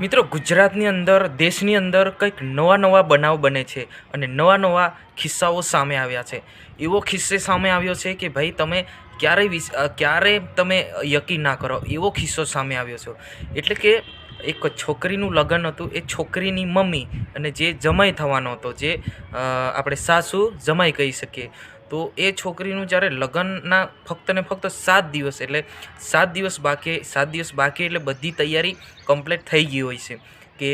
મિત્રો, ગુજરાતની અંદર, દેશની અંદર કંઈક નવા નવા બનાવ બને છે અને નવા નવા કિસ્સાઓ સામે આવ્યા છે. એવો કિસ્સે સામે આવ્યો છે કે ભાઈ, તમે ક્યારેય ક્યારેય તમે યકીન ના કરો. એવો કિસ્સો સામે આવ્યો છે. એટલે કે એક છોકરીનું લગ્ન હતું. એ છોકરીની મમ્મી અને જે જમાઈ થવાનો હતો, જે આપણે સાસુ જમાઈ કહી શકીએ. તો એ છોકરીનું જ્યારે લગ્નના ફક્ત ને ફક્ત સાત દિવસ, એટલે સાત દિવસ બાકી, સાત દિવસ બાકી એટલે બધી તૈયારી કમ્પ્લીટ થઈ ગઈ હોય છે કે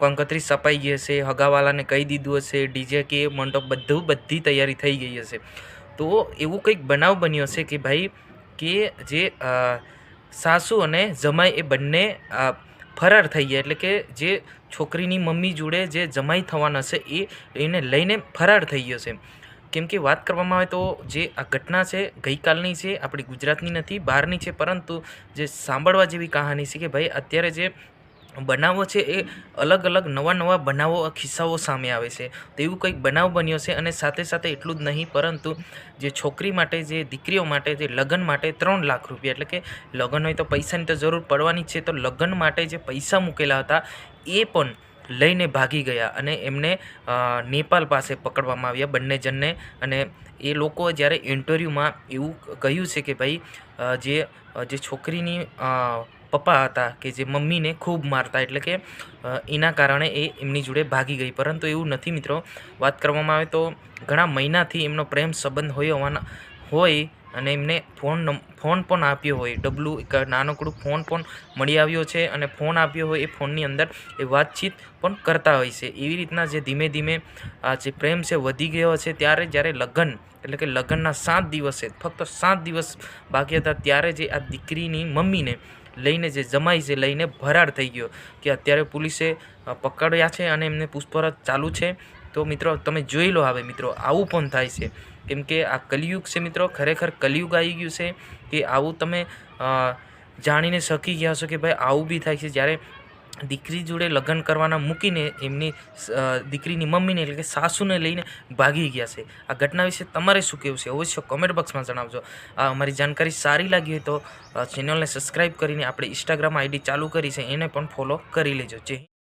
કંકત્રી સપાઈ ગઈ હશે, હગાવાલાને કહી દીધું હશે, ડીજે કે મંડપ બધું બધી તૈયારી થઈ ગઈ હશે. તો એવું કંઈક બનાવ બન્યો હશે કે ભાઈ, કે જે સાસુ અને જમાઈ એ બંને ફરાર થઈ ગયા. એટલે કે જે છોકરીની મમ્મી જોડે જે જમાઈ થવાના હશે, એ એને લઈને ફરાર થઈ ગયો છે. કેમ કે વાત કરવામાં આવે તો જે આ ઘટના છે, ગઈકાલની છે, આપણી ગુજરાતની નથી, બહારની છે, પરંતુ જે સાંભળવા જેવી કહાની છે કે ભાઈ અત્યારે જે બનાવો છે એ અલગ અલગ નવા નવા બનાવો ખિસ્સાઓ સામે આવે છે. તો એવું કંઈક બનાવ બન્યો છે અને સાથે સાથે એટલું જ નહીં, પરંતુ જે છોકરી માટે, જે દીકરીઓ માટે, જે લગ્ન માટે ત્રણ લાખ રૂપિયા, એટલે કે લગ્ન હોય તો પૈસાની તો જરૂર પડવાની છે, તો લગ્ન માટે જે પૈસા મૂકેલા હતા, એ પણ લઈને ભાગી ગયા અને એમને નેપાલ પાસે પકડવામાં આવ્યા બંને જણને. અને એ લોકો જ્યારે ઇન્ટરવ્યૂમાં એવું કહ્યું છે કે ભાઈ જે જે છોકરીની પપ્પા હતા કે જે મમ્મીને ખૂબ મારતા એટલે કે એના કારણે એ એમની જોડે ભાગી ગઈ. પરંતુ એવું નથી મિત્રો. વાત કરવામાં આવે તો ઘણા મહિનાથી એમનો પ્રેમ સંબંધ હોય હોવાના, હોય અને એમને ફોન ફોન પણ આપ્યો હોય. ડબલું એક નાનકડું ફોન પણ મળી આવ્યો છે અને ફોન આપ્યો હોય એ ફોનની અંદર એ વાતચીત પણ કરતા હોય છે. એવી રીતના જે ધીમે ધીમે આ જે પ્રેમ છે વધી ગયો છે ત્યારે જ્યારે લગ્ન, એટલે કે લગ્નના સાત દિવસે, ફક્ત સાત દિવસ બાકી હતા ત્યારે જે આ દીકરીની મમ્મીને લઈને જે જમાઈ છે, લઈને ભરાર થઈ ગયો કે અત્યારે પોલીસે પકડ્યા છે અને એમને પૂછપરછ ચાલુ છે. તો મિત્રો, તમે જોઈ લો હવે મિત્રો, આવું પણ થાય છે. કેમ કે આ કલિયુગ છે મિત્રો, ખરેખર કલિયુગ આવી ગયું છે કે આવું તમે જાણીને શકી ગયા છો કે ભાઈ આવું બી થાય છે. જ્યારે દીકરી જોડે લગ્ન કરવાના મૂકીને એમની દીકરીની મમ્મીને એટલે કે સાસુને લઈને ભાગી ગયા છે. આ ઘટના વિશે તમારે શું કહેવું છે? અવશ્ય કોમેન્ટ બોક્સમાં જણાવજો. આ અમારી જાણકારી સારી લાગી હોય તો ચેનલને સબસ્ક્રાઈબ કરીને આપણે ઇન્સ્ટાગ્રામ આઈડી ચાલુ કરી છે, એને પણ ફોલો કરી લેજો. હિન્દ.